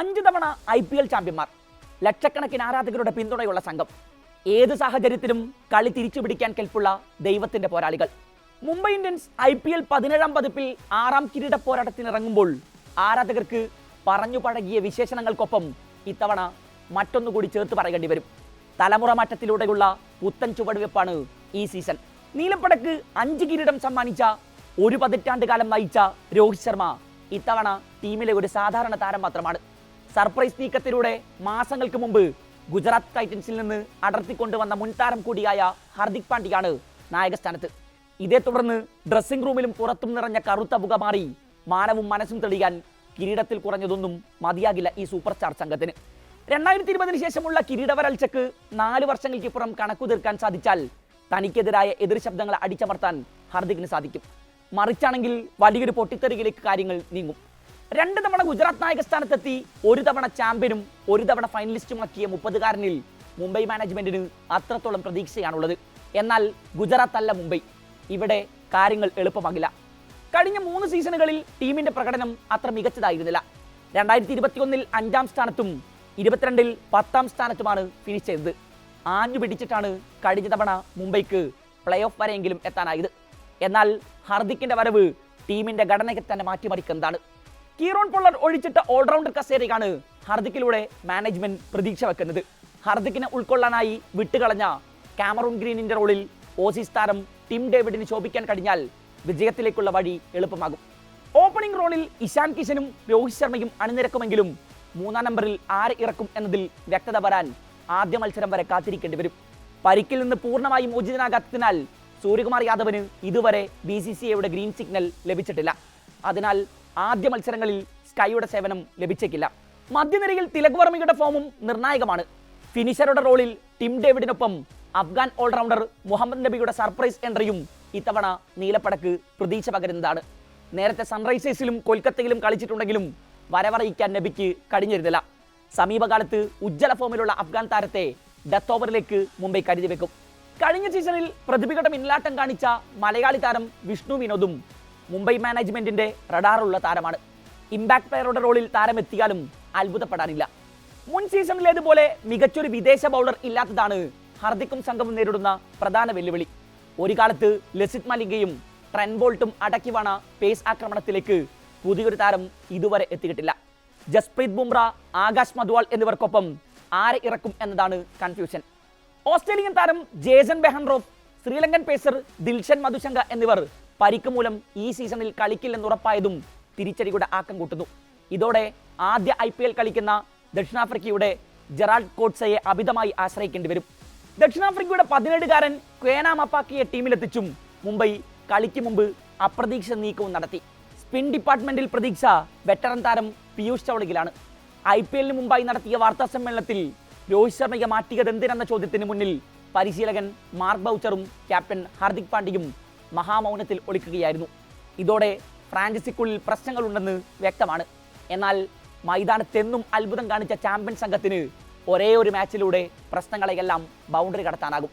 അഞ്ച് തവണ I P L ചാമ്പ്യന്മാർ. ലക്ഷക്കണക്കിന് ആരാധകരുടെ പിന്തുണയുള്ള സംഘം. ഏത് സാഹചര്യത്തിലും കളി തിരിച്ചു പിടിക്കാൻ കെൽപ്പുള്ള ദൈവത്തിന്റെ പോരാളികൾ. Mumbai Indians I P L പതിനേഴാം പതിപ്പിൽ ആറാം കിരീട പോരാട്ടത്തിനിറങ്ങുമ്പോൾ ആരാധകർക്ക് പറഞ്ഞു പഴകിയ വിശേഷണങ്ങൾക്കൊപ്പം ഇത്തവണ മറ്റൊന്നുകൂടി ചേർത്ത് പറയേണ്ടി വരും. തലമുറ മാറ്റത്തിലൂടെയുള്ള പുത്തൻ ചുവടുവെപ്പാണ് ഈ സീസൺ. നീലപ്പടക്ക് അഞ്ച് കിരീടം സമ്മാനിച്ച ഒരു പതിറ്റാണ്ട് കാലം നയിച്ച രോഹിത് ശർമ്മ ഇത്തവണ ടീമിലെ ഒരു സാധാരണ താരം മാത്രമാണ്. സർപ്രൈസ് നീക്കത്തിലൂടെ മാസങ്ങൾക്ക് മുമ്പ് ഗുജറാത്ത് ടൈറ്റൻസിൽ നിന്ന് അടർത്തിക്കൊണ്ടുവന്ന മുൻതാരം കൂടിയായ ഹാർദിക് പാണ്ഡ്യയാണ് നായകസ്ഥാനത്ത് ഇതേ തുടർന്ന് ഡ്രസ്സിംഗ് റൂമിലും പുറത്തും നിറഞ്ഞ കറുത്ത പുക മാറി മാനവും മനസ്സും തെളിയാൻ കിരീടത്തിൽ കുറഞ്ഞതൊന്നും മതിയാകില്ല ഈ സൂപ്പർ സ്റ്റാർ സംഘത്തിന്. രണ്ടായിരത്തി ഇരുപതിന് ശേഷമുള്ള കിരീടവരൾച്ചക്ക് നാല് വർഷങ്ങൾക്കിപ്പുറം കണക്കു തീർക്കാൻ സാധിച്ചാൽ തനിക്കെതിരായ എതിർ ശബ്ദങ്ങളെ അടിച്ചമർത്താൻ ഹാർദിക്കിന് സാധിക്കും. മറിച്ചാണെങ്കിൽ വലിയൊരു പൊട്ടിത്തെറിയിലേക്ക് കാര്യങ്ങൾ നീങ്ങും. രണ്ട് തവണ ഗുജറാത്ത് നായക സ്ഥാനത്തെത്തി ഒരു തവണ ചാമ്പ്യനും ഒരു തവണ ഫൈനലിസ്റ്റുമാക്കിയ മുപ്പതുകാരനിൽ മുംബൈ മാനേജ്മെന്റിന് അത്രത്തോളം പ്രതീക്ഷയാണുള്ളത്. എന്നാൽ ഗുജറാത്ത് അല്ല മുംബൈ. ഇവിടെ കാര്യങ്ങൾ എളുപ്പമാകില്ല. കഴിഞ്ഞ മൂന്ന് സീസണുകളിൽ ടീമിന്റെ പ്രകടനം അത്ര മികച്ചതായിരുന്നില്ല. രണ്ടായിരത്തി ഇരുപത്തിയൊന്നിൽ അഞ്ചാം സ്ഥാനത്തും ഇരുപത്തിരണ്ടിൽ പത്താം സ്ഥാനത്തുമാണ് ഫിനിഷ് ചെയ്തത്. ആഞ്ഞു പിടിച്ചിട്ടാണ് കഴിഞ്ഞ തവണ മുംബൈക്ക് പ്ലേ ഓഫ് വരെയെങ്കിലും എത്താനായത്. എന്നാൽ ഹർദിക്കിന്റെ വരവ് ടീമിന്റെ ഘടനയ്ക്ക് തന്നെ മാറ്റിമറിക്കുന്നതാണ്. കീറോൺ പൊള്ളർ ഒഴിച്ചിട്ട ഓൾറൗണ്ടർ കസേരയാണ് ഹർദിക്കിലൂടെ മാനേജ്മെന്റ് പ്രതീക്ഷ വെക്കുന്നത്. ഹർദിക്കിനെ ഉൾക്കൊള്ളാനായി വിട്ടുകളഞ്ഞ കാമറൂൺ ഗ്രീനിന്റെ റോളിൽ ഓസീസ് താരം ടിം ഡേവിഡിന് ശോഭിക്കാൻ കഴിഞ്ഞാൽ വിജയത്തിലേക്കുള്ള വഴി എളുപ്പമാകും. ഓപ്പണിംഗ് റോളിൽ ഇഷാൻ കിഷനും രോഹിത് ശർമ്മയും അണിനിരക്കുമെങ്കിലും മൂന്നാം നമ്പറിൽ ആര് ഇറക്കും എന്നതിൽ വ്യക്തത വരാൻ ആദ്യ മത്സരം വരെ കാത്തിരിക്കേണ്ടി വരും. പരിക്കിൽ നിന്ന് പൂർണമായി മോചിതനാകാത്തതിനാൽ സൂര്യകുമാർ യാദവിന് ഇതുവരെ ബി സി സി ഐയുടെ ഗ്രീൻ സിഗ്നൽ ലഭിച്ചിട്ടില്ല. അതിനാൽ ആദ്യ മത്സരങ്ങളിൽ സ്കൈയുടെ സേവനം ലഭിച്ചേക്കില്ല. മധ്യനിരയിൽ തിലക് വർമ്മയുടെ ഫോമും നിർണായകമാണ്. ഫിനിഷറുടെ റോളിൽ ടിം ഡേവിഡിനൊപ്പം അഫ്ഗാൻ ഓൾറൗണ്ടർ മുഹമ്മദ് നബിയുടെ സർപ്രൈസ് എൻട്രിയും ഇത്തവണ നീലപ്പടക്ക് പ്രതീക്ഷ പകരുന്നതാണ്. നേരത്തെ സൺറൈസേഴ്സിലും കൊൽക്കത്തയിലും കളിച്ചിട്ടുണ്ടെങ്കിലും വരവറിയിക്കാൻ നബിക്ക് കഴിഞ്ഞിരുന്നില്ല. സമീപകാലത്ത് ഉജ്ജ്വല ഫോമിലുള്ള അഫ്ഗാൻ താരത്തെ ഡെത്ത് ഓവറിലേക്ക് മുംബൈ കരുതി വെക്കും കഴിഞ്ഞ സീസണിൽ പ്രതിഭയുടെ മിന്നലാട്ടം കാണിച്ച മലയാളി താരം വിഷ്ണു വിനോദും മുംബൈ മാനേജ്മെന്റിന്റെ റഡാറുള്ള താരമാണ്. ഇമ്പാക്ട് പ്ലെയറുടെ റോളിൽ താരം എത്തിയാലും അത്ഭുതപ്പെടാനില്ല. മുൻ സീസണിലേതുപോലെ മികച്ചൊരു വിദേശ ബൗളർ ഇല്ലാത്തതാണ് ഹർദിക്കും സംഘവും നേരിടുന്ന പ്രധാന വെല്ലുവിളി. ഒരു കാലത്ത് ലസിത് മലിംഗയും ട്രെൻബോൾട്ടും അടക്കി വണ പേസ് ആക്രമണത്തിലേക്ക് പുതിയൊരു താരം ഇതുവരെ എത്തിയിട്ടില്ല. ജസ്പ്രീത് ബുംറ ആകാശ് മധുവാൾ എന്നിവർക്കൊപ്പം ആരെ ഇറക്കും എന്നതാണ് കൺഫ്യൂഷൻ ഓസ്ട്രേലിയൻ താരം Jason Behrendorff Sri Lankan pacer Dilshan Madushanka എന്നിവർ പരിക്ക് മൂലം ഈ സീസണിൽ കളിക്കില്ലെന്നുറപ്പായതും തിരിച്ചടിയുടെ ആക്കം കൂട്ടുന്നു. ഇതോടെ ആദ്യ ഐ പി എൽ കളിക്കുന്ന ദക്ഷിണാഫ്രിക്കയുടെ ജെറാൾഡ് കോട്സയെ അമിതമായി ആശ്രയിക്കേണ്ടി വരും. ദക്ഷിണാഫ്രിക്കയുടെ പതിനേഴുകാരൻ ക്വേന മപ്പാക്കിയെ ടീമിലെത്തിച്ചും മുംബൈ കളിക്ക് മുമ്പ് അപ്രതീക്ഷിത നീക്കവും നടത്തി. സ്പിൻ ഡിപ്പാർട്ട്മെന്റിൽ പ്രതീക്ഷ വെറ്ററൻ താരം പീയൂഷ് ചൗളകിലാണ് ഐ പി എല്ലിന് മുമ്പായി നടത്തിയ വാർത്താ സമ്മേളനത്തിൽ രോഹിത് ശർമ്മയെ മാറ്റിയത് എന്തിനെന്ന ചോദ്യത്തിന് മുന്നിൽ പരിശീലകൻ മാർക്ക് ബൗച്ചറും ക്യാപ്റ്റൻ ഹാർദിക് പാണ്ഡ്യയും മഹാമൗനത്തിൽ ഒളിക്കുകയായിരുന്നു. ഇതോടെ ഫ്രാഞ്ചൈസിക്കുള്ളിൽ പ്രശ്നങ്ങളുണ്ടെന്ന് വ്യക്തമാണ്. എന്നാൽ മൈതാനത്തെന്നും അത്ഭുതം കാണിച്ച ചാമ്പ്യൻ സംഘത്തിന് ഒരേ ഒരു മാച്ചിലൂടെ പ്രശ്നങ്ങളെയെല്ലാം ബൗണ്ടറി കടത്താനാകും.